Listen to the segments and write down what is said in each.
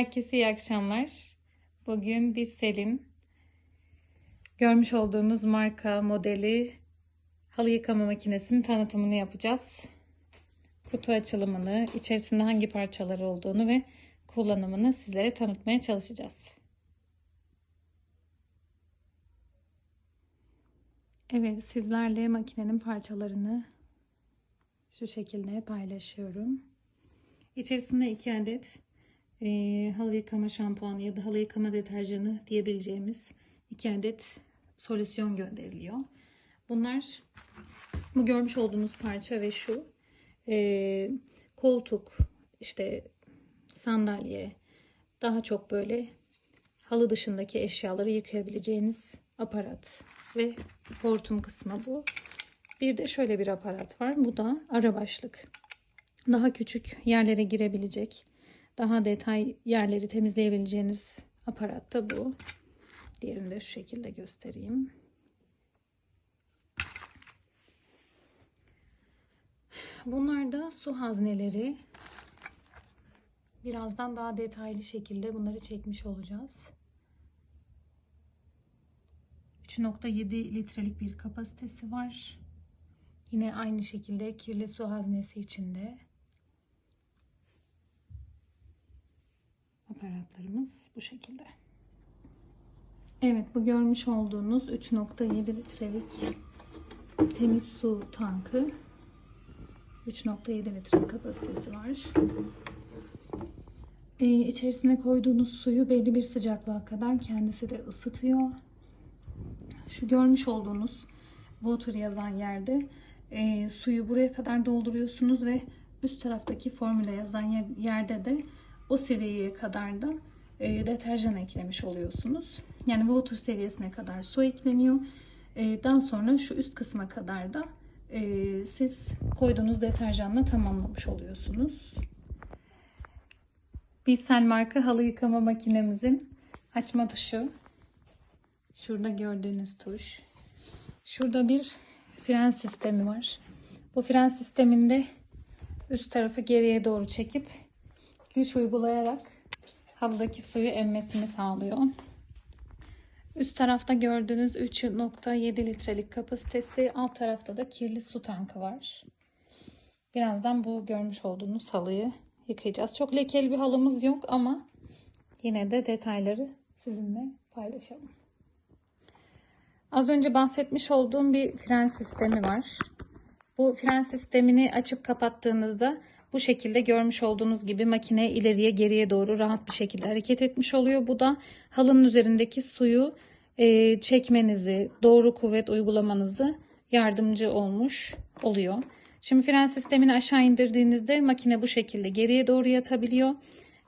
Herkese iyi akşamlar. Bugün biz Selin görmüş olduğunuz marka modeli halı yıkama makinesinin tanıtımını yapacağız. Kutu açılımını, içerisinde hangi parçalar olduğunu ve kullanımını sizlere tanıtmaya çalışacağız. Evet, sizlerle makinenin parçalarını şu şekilde paylaşıyorum. İçerisinde iki adet e, halı yıkama şampuanı ya da halı yıkama deterjanı diyebileceğimiz iki adet solüsyon gönderiliyor. Bunlar bu görmüş olduğunuz parça ve şu e, koltuk, işte sandalye, daha çok böyle halı dışındaki eşyaları yıkayabileceğiniz aparat ve hortum kısmı bu. Bir de şöyle bir aparat var. Bu da ara başlık. Daha küçük yerlere girebilecek, daha detay yerleri temizleyebileceğiniz aparat da bu. Diğerini de şu şekilde göstereyim. Bunlar da su hazneleri. Birazdan daha detaylı şekilde bunları çekmiş olacağız. 3.7 litrelik bir kapasitesi var. Yine aynı şekilde kirli su haznesi içinde. Aparatlarımız bu şekilde. Evet bu görmüş olduğunuz 3.7 litrelik temiz su tankı. 3.7 litre kapasitesi var. Ee, içerisine koyduğunuz suyu belli bir sıcaklığa kadar kendisi de ısıtıyor. Şu görmüş olduğunuz water yazan yerde e, suyu buraya kadar dolduruyorsunuz ve üst taraftaki formüle yazan yer, yerde de o seviyeye kadar da e, deterjan eklemiş oluyorsunuz. Yani water seviyesine kadar su ekleniyor. E, daha sonra şu üst kısma kadar da e, siz koyduğunuz deterjanla tamamlamış oluyorsunuz. Bilsel marka halı yıkama makinemizin açma tuşu. Şurada gördüğünüz tuş. Şurada bir fren sistemi var. Bu fren sisteminde üst tarafı geriye doğru çekip güç uygulayarak halıdaki suyu emmesini sağlıyor. Üst tarafta gördüğünüz 3.7 litrelik kapasitesi, alt tarafta da kirli su tankı var. Birazdan bu görmüş olduğunuz halıyı yıkayacağız. Çok lekeli bir halımız yok ama yine de detayları sizinle paylaşalım. Az önce bahsetmiş olduğum bir fren sistemi var. Bu fren sistemini açıp kapattığınızda bu şekilde görmüş olduğunuz gibi makine ileriye geriye doğru rahat bir şekilde hareket etmiş oluyor. Bu da halının üzerindeki suyu e, çekmenizi, doğru kuvvet uygulamanızı yardımcı olmuş oluyor. Şimdi fren sistemini aşağı indirdiğinizde makine bu şekilde geriye doğru yatabiliyor.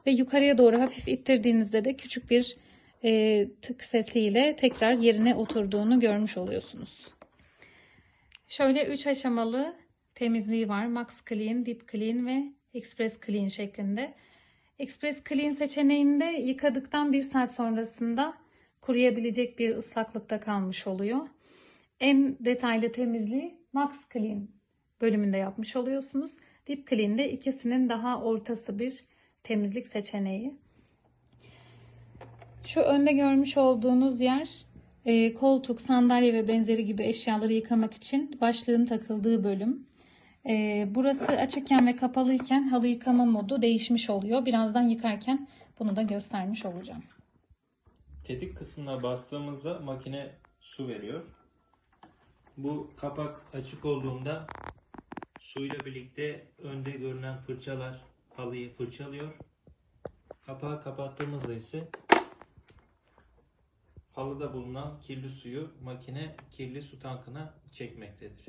Ve yukarıya doğru hafif ittirdiğinizde de küçük bir e, tık sesiyle tekrar yerine oturduğunu görmüş oluyorsunuz. Şöyle 3 aşamalı temizliği var. Max Clean, Deep Clean ve Express Clean şeklinde. Express Clean seçeneğinde yıkadıktan bir saat sonrasında kuruyabilecek bir ıslaklıkta kalmış oluyor. En detaylı temizliği Max Clean bölümünde yapmış oluyorsunuz. Deep Clean'de ikisinin daha ortası bir temizlik seçeneği. Şu önde görmüş olduğunuz yer e, koltuk, sandalye ve benzeri gibi eşyaları yıkamak için başlığın takıldığı bölüm. E, burası açıkken ve kapalıyken halı yıkama modu değişmiş oluyor. Birazdan yıkarken bunu da göstermiş olacağım. Tetik kısmına bastığımızda makine su veriyor. Bu kapak açık olduğunda suyla birlikte önde görünen fırçalar halıyı fırçalıyor. Kapağı kapattığımızda ise halıda bulunan kirli suyu makine kirli su tankına çekmektedir.